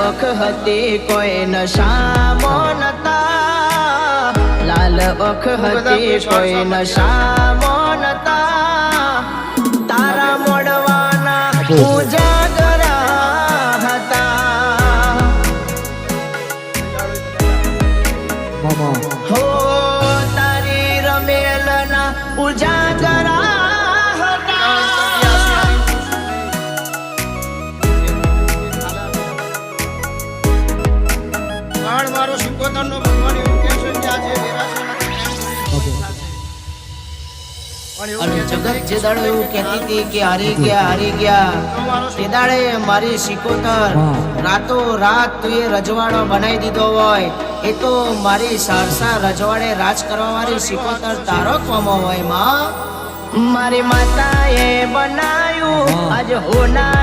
ઓખ હતી કોઈ નશામો નતા લાલ ઓખ હતી કોઈ નશામો નતા તારા મોડવાના ઉજાગરા હતા. હો તારી રમેલના ઉજાગરા મારો સિકોતરનો ભગવાન એવું કહે છે કે આજે અને જગત જે દાડો એવું કહેતી હતી કે હારી ગયા હારી ગયા તે દાડે મારી શિકોતર રાતો રાત તુએ એ રજવાડો બનાવી દીધો હોય એ તો મારી સારસા રજવાડે રાજ કરવા વાળી શિકોતર તારો કોમો હોયમાં. મારી માતાએ બનાયું આજ હોના